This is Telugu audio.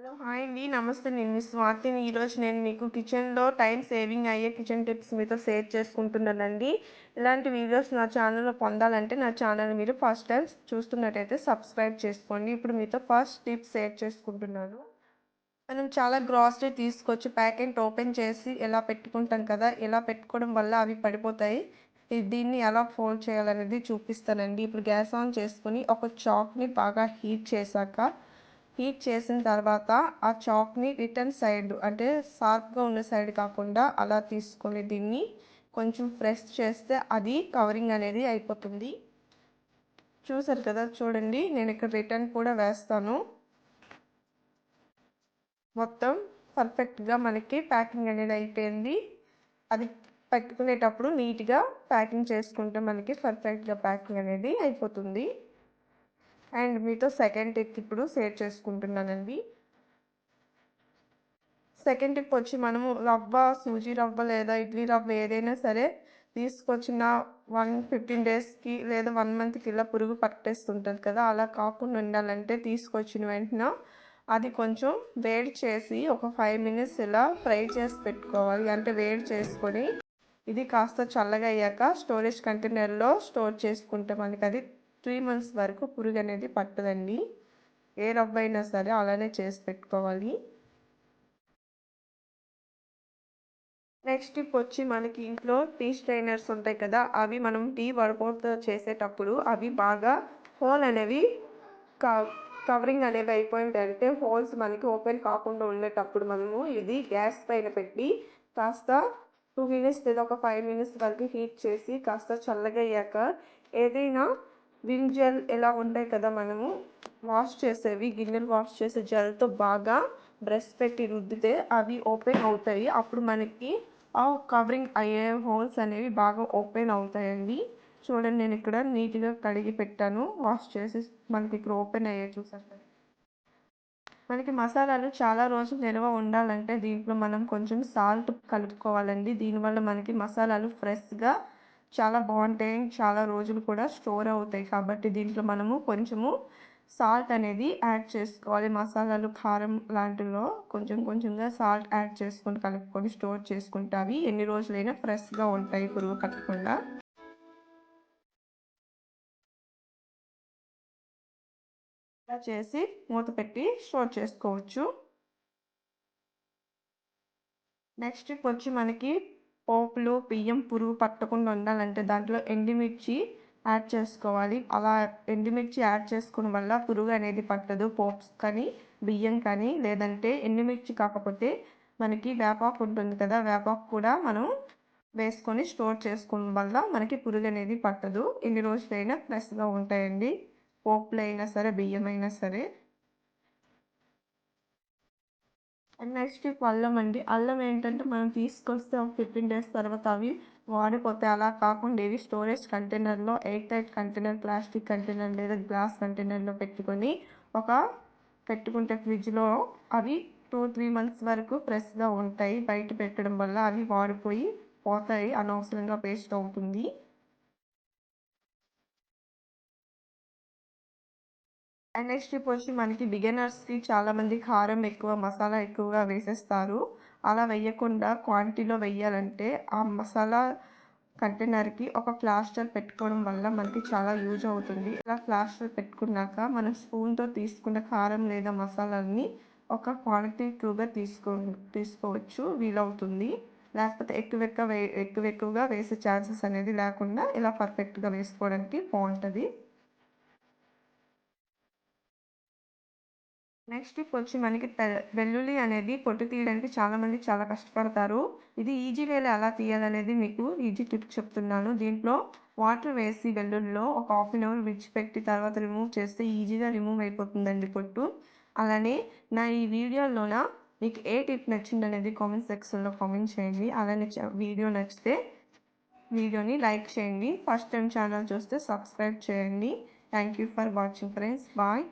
హలో హాయ్ అండి. నమస్తే నేను మీ స్వాతిని. ఈరోజు నేను మీకు కిచెన్లో టైం సేవింగ్ అయ్యే కిచెన్ టిప్స్ మీతో షేర్ చేసుకుంటున్నానండి. ఇలాంటి వీడియోస్ నా ఛానల్లో పొందాలంటే నా ఛానల్ మీరు ఫస్ట్ టైం చూస్తున్నట్టయితే సబ్స్క్రైబ్ చేసుకోండి. ఇప్పుడు మీతో ఫస్ట్ టిప్స్ షేర్ చేసుకుంటున్నాను. మనం చాలా గ్రాసరీ తీసుకొచ్చి ప్యాకెట్ ఓపెన్ చేసి ఎలా పెట్టుకుంటాం కదా ఎలా పెట్టుకోవడం వల్ల అవి పడిపోతాయి దీన్ని ఎలా ఫోల్డ్ చేయాలనేది చూపిస్తానండి. ఇప్పుడు గ్యాస్ ఆన్ చేసుకొని ఒక చాక్ని బాగా హీట్ చేశాక హీట్ చేసిన తర్వాత ఆ చాక్ని రిటర్న్ సైడ్ అంటే షార్ప్గా ఉన్న సైడ్ కాకుండా అలా తీసుకొని దీన్ని కొంచెం ప్రెస్ చేస్తే అది కవరింగ్ అనేది అయిపోతుంది. చూసారు కదా చూడండి నేను ఇక్కడ రిటర్న్ కూడా వేస్తాను. మొత్తం పర్ఫెక్ట్గా మనకి ప్యాకింగ్ అనేది అయిపోయింది. అది పెట్టుకునేటప్పుడు నీట్గా ప్యాకింగ్ చేసుకుంటే మనకి పర్ఫెక్ట్గా ప్యాకింగ్ అనేది అయిపోతుంది. అండ్ మీతో సెకండ్ టిప్ ఇప్పుడు షేర్ చేసుకుంటున్నానండి. సెకండ్ టిప్ వచ్చి మనము రవ్వ సూజీ రవ్వ లేదా ఇడ్లీ రవ్వ ఏదైనా సరే తీసుకొచ్చిన వన్ ఫిఫ్టీన్ డేస్కి లేదా వన్ మంత్కి ఇలా పురుగు పట్టేస్తుంటుంది కదా అలా కాకుండా ఉండాలంటే తీసుకొచ్చిన వెంటనే అది కొంచెం వేడి చేసి ఒక ఫైవ్ మినిట్స్ ఇలా ఫ్రై చేసి పెట్టుకోవాలి. అంటే వేడి చేసుకొని ఇది కాస్త చల్లగా అయ్యాక స్టోరేజ్ కంటైనర్లో స్టోర్ చేసుకుంటే మనకి అది త్రీ మంత్స్ వరకు పురుగు అనేది పట్టదండి. ఏ రబ్బు అయినా సరే అలానే చేసి పెట్టుకోవాలి. నెక్స్ట్ టిప్ వచ్చి మనకి ఇంట్లో టీ స్ట్రైనర్స్ ఉంటాయి కదా అవి మనం టీ వర్కౌట్ చేసేటప్పుడు అవి బాగా హోల్ అనేవి కవరింగ్ అనేవి అయిపోయిందంటే హోల్స్ మనకి ఓపెన్ కాకుండా ఉండేటప్పుడు మనము ఇది గ్యాస్ పైన పెట్టి కాస్త టూ మినిట్స్ లేదా ఒక ఫైవ్ మినిట్స్ వరకు హీట్ చేసి కాస్త చల్లగయ్యాక ఏదైనా విమ్ జెల్ ఎలా ఉంటాయి కదా మనము? వాష్ చేసేవి గిన్నెలు వాష్ చేసే జెల్తో బాగా బ్రష్ పెట్టి రుద్దితే అవి ఓపెన్ అవుతాయి. అప్పుడు మనకి ఆ కవరింగ్ అయ్యే హోల్స్ అనేవి బాగా ఓపెన్ అవుతాయండి. చూడండి నేను ఇక్కడ నీట్గా కడిగి పెట్టాను. వాష్ చేసి మనకి ఇక్కడ ఓపెన్ అయ్యే చూసాను మనకి మసాలాలు చాలా రోజులు నిల్వ ఉండాలంటే దీంట్లో మనం కొంచెం సాల్ట్ కలుపుకోవాలండి. దీనివల్ల మనకి మసాలాలు ఫ్రెష్గా చాలా బాగుంటాయి. చాలా రోజులు కూడా స్టోర్ అవుతాయి. కాబట్టి దీంట్లో మనము కొంచెము సాల్ట్ అనేది యాడ్ చేసుకోవాలి. మసాలాలు కారం లాంటిలో కొంచెం కొంచెంగా సాల్ట్ యాడ్ చేసుకొని కలుపుకొని స్టోర్ చేసుకుంటే అవి ఎన్ని రోజులైనా ఫ్రెష్గా ఉంటాయి. పురుగు కట్టకుండా. చేసి మూత పెట్టి స్టోర్ చేసుకోవచ్చు. నెక్స్ట్ వచ్చి మనకి పోపులో బియ్యం పురుగు పట్టకుండా ఉండాలంటే దాంట్లో ఎండుమిర్చి యాడ్ చేసుకోవాలి. అలా ఎండుమిర్చి యాడ్ చేసుకోవడం వల్ల పురుగు అనేది పట్టదు. పోప్స్ కానీ బియ్యం కానీ లేదంటే ఎండుమిర్చి కాకపోతే మనకి వేపాకు ఉంటుంది కదా వేపాకు కూడా మనం వేసుకొని స్టోర్ చేసుకోవడం వల్ల మనకి పురుగు అనేది పట్టదు. ఎన్ని రోజులైనా ఫ్రెష్గా ఉంటాయండి. పోపులు అయినా సరే బియ్యం అయినా సరే. నెక్స్ట్ అల్లం అండి. అల్లం ఏంటంటే మనం తీసుకొస్తే ఒక ఫిఫ్టీన్ డేస్ తర్వాత అవి వాడిపోతాయి అలా కాకుండా ఇవి స్టోరేజ్ కంటైనర్లో air tight container plastic container లేదా గ్లాస్ కంటైనర్లో పెట్టుకొని ఒక పెట్టుకుంటే ఫ్రిడ్జ్లో అవి టూ త్రీ మంత్స్ వరకు ఫ్రెష్గా ఉంటాయి. బయట పెట్టడం వల్ల అవి వాడిపోయి పోతాయి. అనవసరంగా వేస్ట్ అవుతుంది. అండ్ నెక్స్ట్ వచ్చి మనకి బిగినర్స్కి చాలామంది కారం ఎక్కువ మసాలా ఎక్కువగా వేసేస్తారు. అలా వేయకుండా క్వాంటిటీలో వేయాలంటే ఆ మసాలా కంటైనర్కి ఒక ప్లాస్టర్ పెట్టుకోవడం వల్ల మనకి చాలా యూజ్ అవుతుంది. ఇలా ప్లాస్టర్ పెట్టుకున్నాక మనం స్పూన్తో తీసుకున్న కారం లేదా మసాలాని ఒక క్వాంటిటీ ఎక్కువగా తీసుకో తీసుకోవచ్చు వీలవుతుంది. లేకపోతే ఎక్కువ ఎక్కువ వే ఎక్కువ ఎక్కువగా వేసే ఛాన్సెస్ అనేది లేకుండా ఇలా పర్ఫెక్ట్గా వేసుకోవడానికి బాగుంటుంది. నెక్స్ట్ వచ్చి మనకి వెల్లుల్లి అనేది పొట్టు తీయడానికి చాలామంది చాలా కష్టపడతారు. ఇది ఈజీ ఎలా తీయాలనేది మీకు ఈజీ టిప్ చెప్తున్నాను. దీంట్లో వాటర్ వేసి వెల్లుల్లిలో ఒక హాఫ్ అన్ అవర్ విడిచిపెట్టి తర్వాత రిమూవ్ చేస్తే ఈజీగా రిమూవ్ అయిపోతుందండి పొట్టు. అలానే నా ఈ వీడియోలోన మీకు ఏ టిప్ నచ్చింది అనేది కామెంట్ సెక్షన్లో కామెంట్ చేయండి. అలానే వీడియో నచ్చితే వీడియోని లైక్ చేయండి. ఫస్ట్ టైం ఛానల్ చూస్తే సబ్స్క్రైబ్ చేయండి. Thank you for watching friends. Bye.